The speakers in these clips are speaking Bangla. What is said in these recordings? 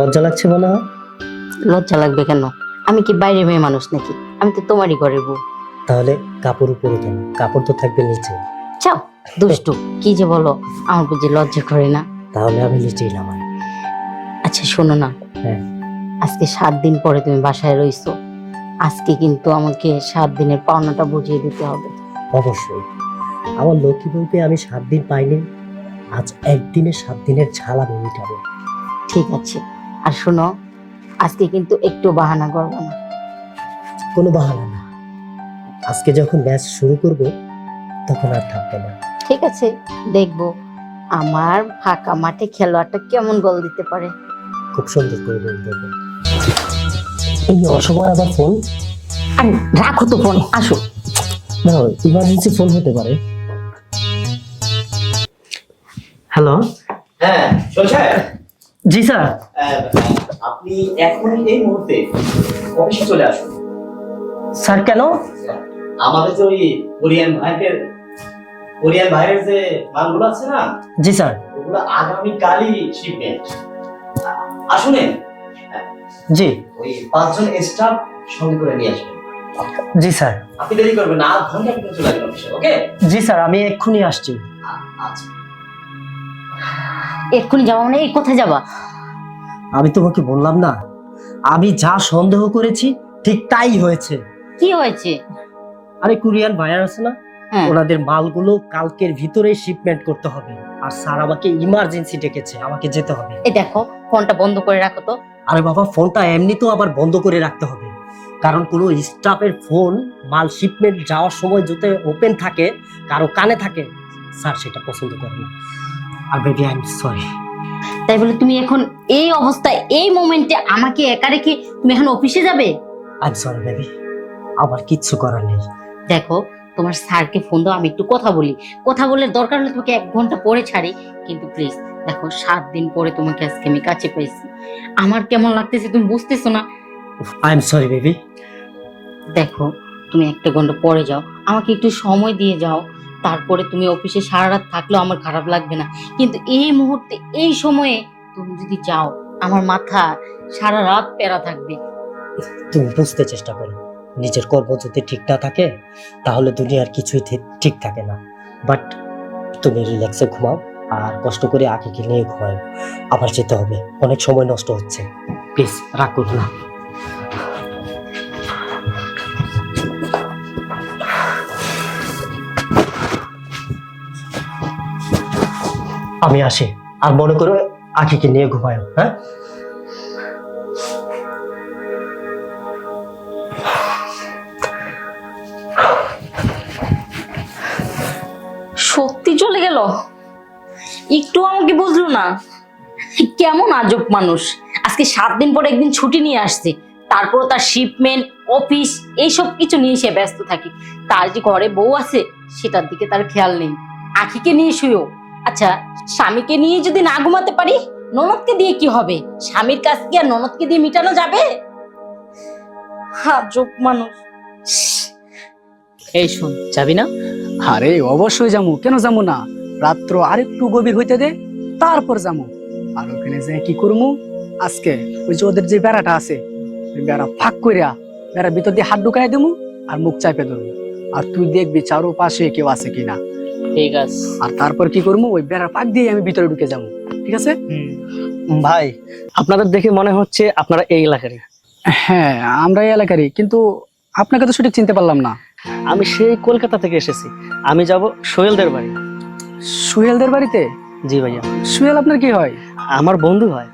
লজ্জা লাগছে মনে হয় লজ্জা লাগবে কেন? আমি কি বাইরে মেয়ে মানুষ নাকি? আমি তো তোমারই ঘরের বউ। তাহলে কাপড় উপরে কেন কাপড় তো থাকবে নিচে। চাও দুষ্টু কি যে বলো? আমার বুঝি লজ্জা করে না। তাহলে আমি নিচেই নামাই আচ্ছা শোনো না। হ্যাঁ। আজকে সাত দিন পরে তুমি বাসায় রইছো। আজকে কিন্তু আমাকে সাত দিনের পাওনাটা বুঝিয়ে দিতে হবে। অবশ্যই। আমার লক্ষ্মী বলতে আমি সাত দিন পাইনি। আজ একদিনে সাত দিনের ঝাল আমি মিটাবো। ঠিক আছে। আর শোনো আজকে কিন্তু একটু বাহানা করব না। কোনো বাহানা না। আজকে যখন ম্যাচ শুরু করব তখন আর থাকবে না। ঠিক আছে দেখব আমার ফাঁকা মাঠে খেলোয়াড়টা কেমন গোল দিতে পারে। খুব সুন্দর করে বল দেবো। এই অসময় আবার ফোন? আর রাখো তো ফোন আসো। না ইমার্জেন্সি ফোন হতে পারে। হ্যালো? হ্যাঁ জি স্যার। আপনি এখনই এই মুহূর্তে অফিসে চলে আসুন। স্যার কেন? আমাদের যে ওই কোরিয়ান ভাইয়ের কোরিয়ান ভাইয়ের যে মালগুলো আছে না জি স্যার। ওগুলো আগামীকালই শিপমেন্ট আসুনে। জি। ওই পাঁচজন স্টাফ সঙ্গে করে নিয়ে আসবেন। জি স্যার। আপনি দেরি করবেন না আধ ঘণ্টা ভিতরে চলে আসবেন অফিসে ওকে? জি স্যার আমি এক্ষুনি আসছি। আচ্ছা। এক্ষুনি যাওয়া মানে এই কোথায় যাবা? আমি তোমাকে বললাম না আমি যা সন্দেহ করেছি ঠিক তাই হয়েছে। কি হয়েছে? আরে কোরিয়ান ভাইয়ার আছে না হ্যাঁ। ওনাদের মালগুলো কালকের ভিতরে শিপমেন্ট করতে হবে। আর স্যার আমাকে ইমার্জেন্সি ডেকেছে আমাকে যেতে হবে। এই দেখো ফোনটা বন্ধ করে রাখো তো। আরে বাবা ফোনটা এমনিতেও আবার বন্ধ করে রাখতে হবে। কারণ কোনো স্টাফের ফোন মাল শিপমেন্ট যাওয়ার সময় যাতে ওপেন থাকে কারও কানে থাকে স্যার সেটা পছন্দ করে না। আর বেবি আই এম সরি তাই বলে তুমি এখন এই অবস্থায় এই মোমেন্টে আমাকে একা রেখে তুমি এখন অফিসে যাবে? আই এম সরি বেবি আমার কিচ্ছু করার নেই। দেখো তোমার স্যারকে ফোন দাও আমি একটু কথা বলি। কথা বলে দরকার হলে তোমাকে এক ঘণ্টা পরে ছাড়ি কিন্তু প্লিজ দেখো সাত দিন পরে তোমাকে আজকে আমি কাছে পেয়েছি। আমার কেমন লাগতেছে তুমি বুঝতেছো না? আই এম সরি বেবি দেখো তুমি একটা ঘণ্টা পরে যাও আমাকে একটু সময় দিয়ে যাও। তারপরে তুমি অফিসে সারা রাত থাকলেও আমার খারাপ লাগবে না। কিন্তু এই মুহূর্তে, এই সময়ে তুমি যদি যাও আমার মাথা সারা রাত প্যারা থাকবে। তুমি বুঝতে চেষ্টা করো, নিজের কর্ম যদি ঠিক না থাকে, তাহলে দুনিয়ার কিছুই ঠিক থাকে না। বাট তুমি রিল্যাক্সে ঘুমাও, আর কষ্ট করে আঁকিকে নিয়ে ঘুমাও। আবার যেতে হবে, অনেক সময় নষ্ট হচ্ছে। প্লিজ রাগ করো না। আমি আসি। আর মনে করো আঁকিকে নিয়ে ঘুমায় হ্যাঁ? সত্যি চলে গেল? একটু আমাকে বুঝলো না। কেমন আজব মানুষ। আজকে সাত দিন পরে একদিন ছুটি নিয়ে আসছে। তারপর তার শিপমেন্ট অফিস এইসব কিছু নিয়ে সে ব্যস্ত থাকে। তার যে ঘরে বউ আছে, সেটার দিকে তার খেয়াল নেই। আখিকে নিয়ে শুয়েও আচ্ছা স্বামীকে নিয়ে যদি না ঘুমাতে পারি ননদকে দিয়ে কি হবে? স্বামীর কাছ কি আর ননদকে দিয়ে মিটানো যাবে? মানুষ। এই শোন যাবি না? আরে অবশ্যই যামু। কেন যামু না? রাত্র আরেকটু গভীর হইতে দে তারপর যামু। আর ওখানে যে কি করমু? আজকে ওই যে ওদের যে বেড়াটা আছে ওই বেড়া ফাঁক কইরা বেড়ার ভিতর দিয়ে হাত ঢুকাই দেবো আর মুখ চাপে ধরবো আর তুই দেখবি চারো পাশে কেউ আছে কিনা। ঠিক আছে। আর তারপর কি করব? ওই বেড়ার পাক দিয়ে আমি ভিতরে ঢুকে যাব। ঠিক আছে? ভাই আপনাদের দেখে মনে হচ্ছে আপনারা এই এলাকারই। হ্যাঁ আমরা এই এলাকারই কিন্তু আপনাকে তো সঠিক চিনতে পারলাম না। আমি সেই কলকাতা থেকে এসেছি। আমি যাব সোহেলদের বাড়ি। সুহেলদের বাড়িতে? জি ভাইয়া। সোহেল আপনার কি হয়? আমার বন্ধু হয়।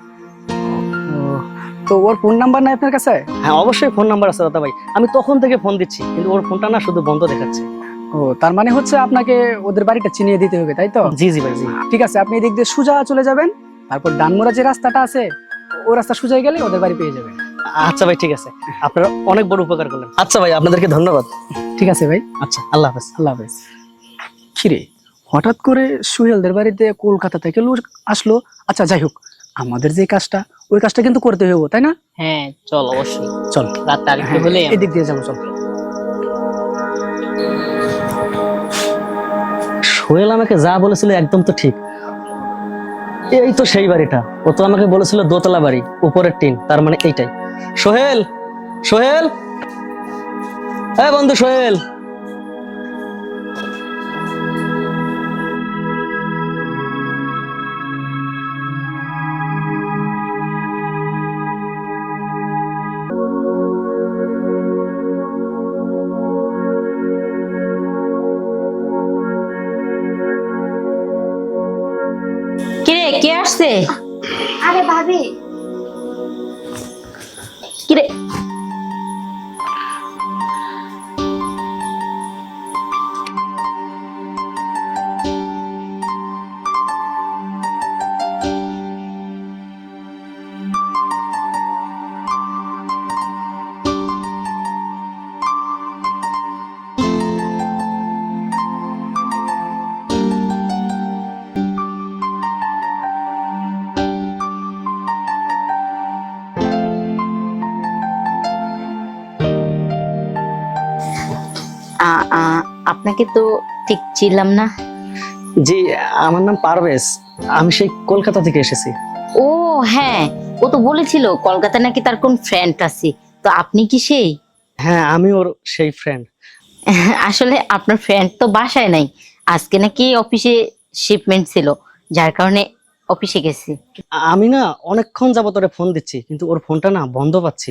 তো ওর ফোন নাম্বার নাই আপনার কাছে? হ্যাঁ অবশ্যই ফোন নাম্বার আছে দাদা ভাই। আমি তখন থেকে ফোন দিচ্ছি কিন্তু ওর ফোনটা না শুধু বন্ধ দেখাচ্ছে। ও তার মানে হচ্ছে আপনাকে ওদের বাড়িটা চিনিয়ে দিতে হবে তাই তো? জি জি ভাই জি। ঠিক আছে আপনি এদিক দিয়ে সোজা চলে যাবেন তারপর ডানমোড়া যে রাস্তাটা আছে ও রাস্তা সোজা গেলে ওদের বাড়ি পেয়ে যাবেন। আচ্ছা ভাই ঠিক আছে। আপনারা অনেক বড় উপকার করলেন। আচ্ছা ভাই আপনাদেরকে ধন্যবাদ। ঠিক আছে ভাই। আচ্ছা আল্লাহ হাফেজ। আল্লাহ হাফেজ। কিরে হঠাৎ করে সুহেলদের বাড়িতে কলকাতা থেকে লোক আসলো। আচ্ছা যাই হোক আমাদের যে কাজটা ওই কাজটা কিন্তু করতে হবে তাই না? হ্যাঁ চল অবশ্যই। চল। রাত হ্যাঁ, এদিক দিয়ে যাব চল। সোহেল আমাকে যা বলেছিল একদম তো ঠিক। এই তো সেই বাড়িটা। ও তো আমাকে বলেছিল দোতলা বাড়ি, উপরের টিন, তার মানে এইটাই। সোহেল সোহেল। হ্যাঁ বন্ধু, সোহেল। কিরে কে আসছে? আরে ভাবি। কিরে? আপনাকে তো ঠিক চিনলাম না। জি আমার নাম পারভেজ। আমি সেই কলকাতা থেকে এসেছি। ও হ্যাঁ ও তো বলেছিল কলকাতা নাকি তার কোন ফ্রেন্ড আছে। তো আপনি কি সেই? হ্যাঁ আমি ওর সেই ফ্রেন্ড আসলে আপনার ফ্রেন্ড তো বাসায় নাই। আজকে নাকি অফিসে শিপমেন্ট ছিল যার কারণে অফিসে গেছি। আমি না অনেকক্ষণ যাবত ওরে ফোন দিচ্ছি কিন্তু ওর ফোনটা না বন্ধ পাচ্ছি।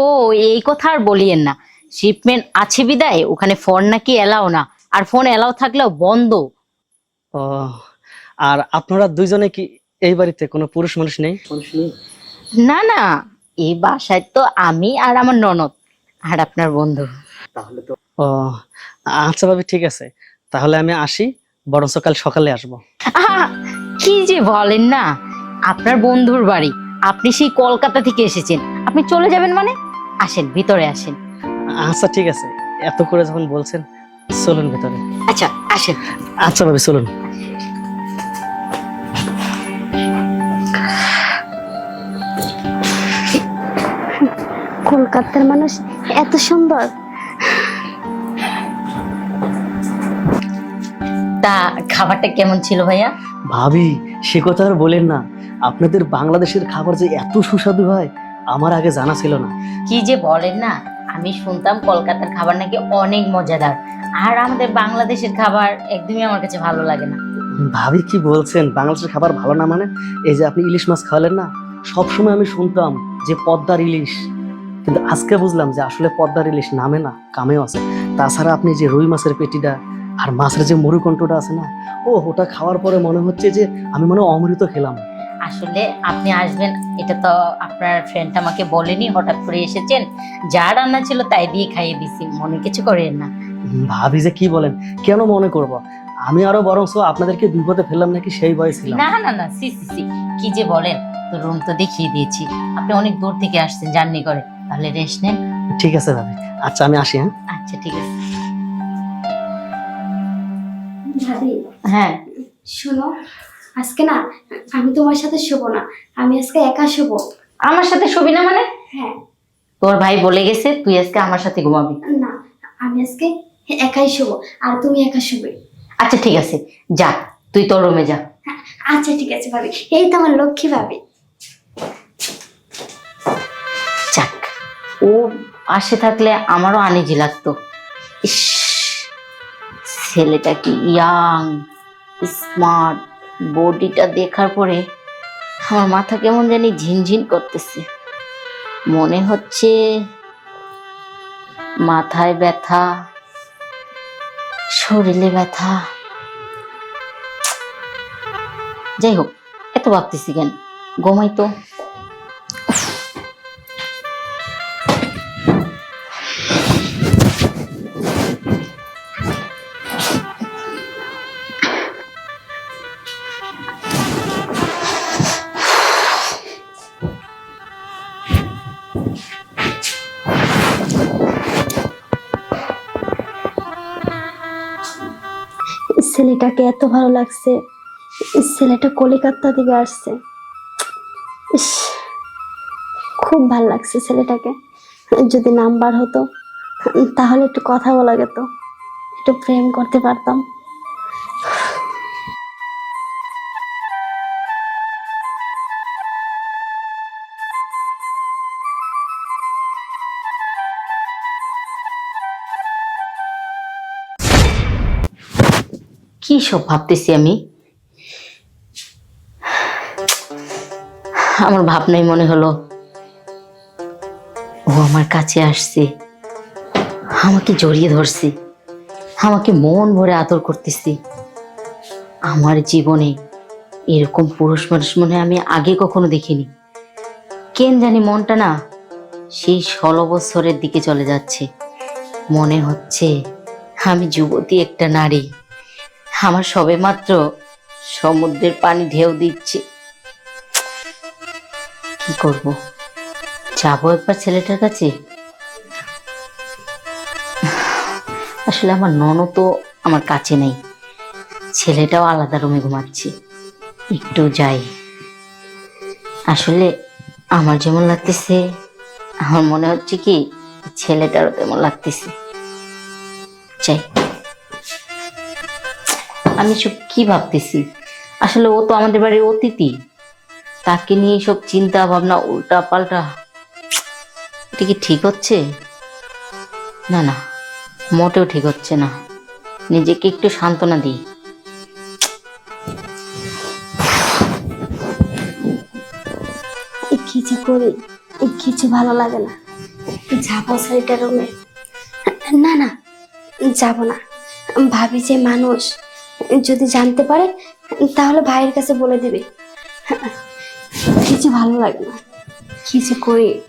ও এই কথা আর বলিয়েন না। শিপমেন্ট আছে বিদায়? ওখানে ফোন নাকি এলাও না? আর ফোন এলাও থাকলেও বন্ধ। ও আর আপনারা দুইজনে কি এই বাড়িতে কোনো পুরুষ মানুষ নেই? না না এই বাসায় তো আমি আর আমার ননদ আর আপনার বন্ধু। ও আচ্ছা ভাবি ঠিক আছে। তাহলে আমি আসি বরঞ্চ কাল সকালে আসব। কি যে বলেন না। আপনার বন্ধুর বাড়ি। আপনি সেই কলকাতা থেকে এসেছেন। আপনি চলে যাবেন মানে? আসেন ভিতরে আসেন। আচ্ছা ঠিক আছে। এত করে যখন বলছেন চলুন ভেতরে। আচ্ছা আসেন। আচ্ছা ভাবি চলুন। কলকাতার মানুষ এত সুন্দর। তা খাবারটা কেমন ছিল ভাইয়া? ভাবি সে কথা আর বলেন না। আপনাদের বাংলাদেশের খাবার যে এত সুস্বাদু হয় আমার আগে জানা ছিল না। কি যে বলেন না। আমি শুনতাম কলকাতার খাবার নাকি অনেক মজাদার। আর আমাদের বাংলাদেশের খাবার একদমই আমার কাছে ভালো লাগে না। ভাবি কি বলছেন? বাংলাদেশের খাবার ভালো না মানে? এই যে আপনি ইলিশ মাছ খাওয়ালেন না? সবসময় আমি শুনতাম যে পদ্মার ইলিশ। কিন্তু আজকে বুঝলাম যে আসলে পদ্মার ইলিশ নামে না, কামেও আছে। তাছাড়া আপনি যে রুই মাছের পেটিটা আর মাছের যে মরুকণ্ঠটা আছে না ও ওটা খাওয়ার পরে মনে হচ্ছে যে আমি মনে অমৃত খেলাম। আসলে আপনি আসবেন এটা তো আপনার ফ্রেন্ড আমাকে বলেনি হঠাৎ করে এসেছেন। যা রান্না ছিল তাই দিয়ে খাইয়ে দিছি মনে কিছু করেন না। ভাবি যে কি বলেন কেন মনে করব? আমি আরও বরংস আপনাদেরকে বিপদে ফেললাম নাকি সেই ভয় ছিলাম। না না না সি সি সি কি যে বলেন তো রুম তো দেখিয়ে দিয়েছি। আপনি অনেক দূর থেকে আসছেন জার্নি করে তাহলে রেস্ট নেন। ঠিক আছে ভাবি আচ্ছা আমি আসি হ্যাঁ? আচ্ছা ঠিক আছে। ভাবি হ্যাঁ। শোনো আজকে না আমি তোমার সাথে শোবো না আমি আজকে একা শোবো। আমার সাথে ছবি না মানে? হ্যাঁ। তোর ভাই বলে গেছে তুই আজকে আমার সাথে ঘুমাবি। না আমি আজকে একাই শোবো আর তুমি একা শোবে। আচ্ছা ঠিক আছে যা তুই তোর রুমে যা। আচ্ছা ঠিক আছে ভাবি। এই তো আমার লক্ষ্মী ভাবি। যাক ও পাশে থাকলে আমারও আনিজি লাগতো। ইস ছেলেটা কি ইয়াং স্মার্ট বডিটা দেখার পরে আমার মাথা কেমন জানি ঝিনঝিন করতেছে। মনে হচ্ছে মাথায় ব্যথা, শরীরে ব্যথা। যাই হোক, এত ভাবতেছি কেন? ঘুমাই তো। ছেলেটাকে এত ভালো লাগছে। ছেলেটা কলিকাতা থেকে আসছে। ইস, খুব ভালো লাগছে ছেলেটাকে। যদি নাম্বার হতো, তাহলে একটু কথা বলা যেত। একটু প্রেম করতে পারতাম। সব ভাবতেছি আমি। আমার ভাবনাই মনে হলো, ও আমার কাছে আসছে, আমাকে জড়িয়ে ধরছে, আমাকে মন ভরে আদর করতেছি। আমার জীবনে এরকম পুরুষ মানুষ মনে আমি আগে কখনো দেখিনি। কেন জানি মনটা না সেই ষোলো বছরের দিকে চলে যাচ্ছে। মনে হচ্ছে আমি যুবতী একটা নারী। আমার সবে মাত্র সমুদ্রের পানি ঢেউ দিচ্ছে। কি করব? যাব একবার ছেলেটার কাছে? আসলে আমার ননদ তো আমার কাছে নেই। ছেলেটাও আলাদা রুমে ঘুমাচ্ছে। একটু যাই। আসলে আমার যেমন লাগতেছে, আমার মনে হচ্ছে কি ছেলেটারও তেমন লাগতেছে। যাই। আমি সব কি ভাবতেছি? আসলে ও তো আমাদের বাড়ির অতিথি। তাকে নিয়ে সব চিন্তা ভাবনা উল্টা পাল্টা এটা কি ঠিক হচ্ছে? না না, মোটেও ঠিক হচ্ছে না। নিজেকে একটু সান্ত্বনা দিই। কিছু করি কিছু ভালো লাগে না। যাব ছেলেটার রুমে। না না, যাব না। ভাবি যে মানুষ। যদি জানতে পারে তাহলে ভাইয়ের কাছে বলে দিবে। কিছু ভালো লাগে না। কিছু করি।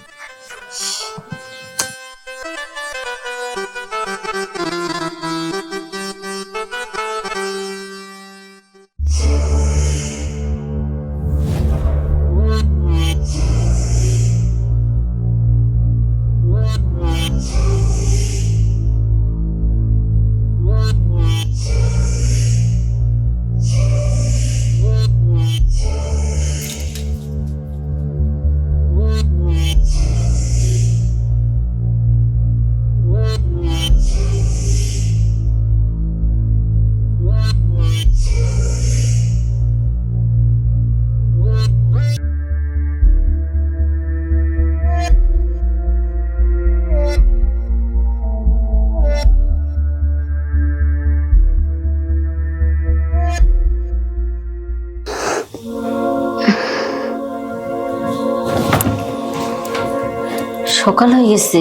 সকাল হয়ে গেছে।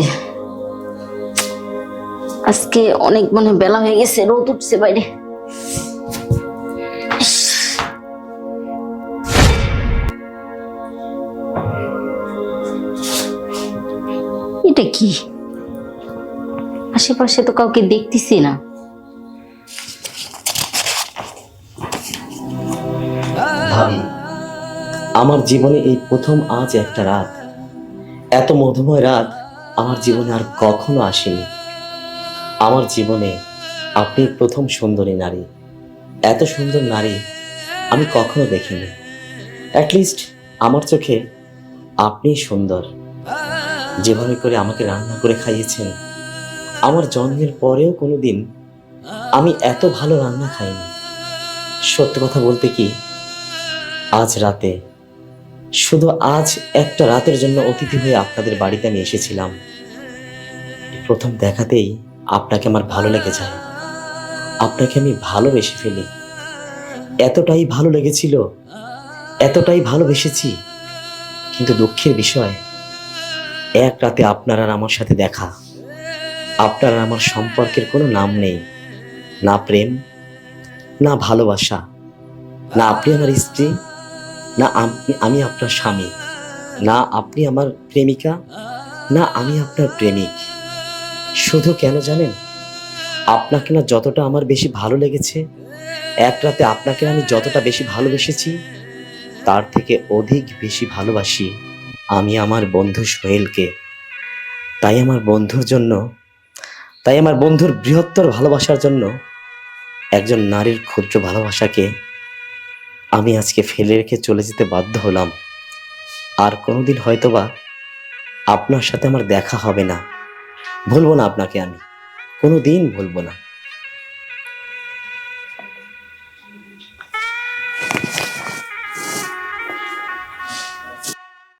আজকে অনেক মানে বেলা হয়ে গেছে, রোদ উঠছে বাইরে। এটা কি? আশেপাশে তো কাউকে দেখতেছি না। আমার জীবনে এই প্রথম আজ একটা রাত। এত মধুময় রাত আমার জীবনে আর কখনো আসেনি। আমার জীবনে আপনি প্রথম সুন্দরী নারী। এত সুন্দর নারী আমি কখনো দেখিনি। অ্যাটলিস্ট আমার চোখে আপনি সুন্দর। যেভাবে করে আমাকে রান্না করে খাইয়েছেন, আমার জন্মের পরেও কোনোদিন আমি এত ভালো রান্না খাইনি। সত্য কথা বলতে কি, আজ রাতে শুধু আজ একটা রাতের জন্য অতিথি হয়ে আপনাদের বাড়িতে আমি এসেছিলাম। প্রথম দেখাতেই আপনাকে আমার ভালো লেগে যায়। আপনাকে আমি ভালোবেসে ফেলি। এতটাই ভালো লেগেছিল, এতটাই ভালোবেসেছি। কিন্তু দুঃখের বিষয়, এক রাতে আপনার আর আমার সাথে দেখা, আপনার আর আমার সম্পর্কের কোনো নাম নেই। না প্রেম, না ভালোবাসা, না আপনি আমার স্ত্রী না আমি আমি আপনার স্বামী। না আপনি আমার প্রেমিকা, না আমি আপনার প্রেমিক। শুধু কেন জানেন? আপনাকে না যতটা আমার বেশি ভালো লেগেছে, এক রাতে আপনাকে আমি যতটা বেশি ভালোবেসেছি, তার থেকে অধিক বেশি ভালোবাসি আমি আমার বন্ধু সোহেলকে। তাই আমার বন্ধুর জন্য, তাই আমার বন্ধুর বৃহত্তর ভালোবাসার জন্য একজন নারীর ক্ষুদ্র ভালোবাসাকে আমি আজকে ফেলে রেখে চলে যেতে বাধ্য হলাম। আর কোনোদিন হয়তোবা আপনার সাথে আমার দেখা হবে না। ভুলবো না আপনাকে আমি। কোনো দিন ভুলবো না।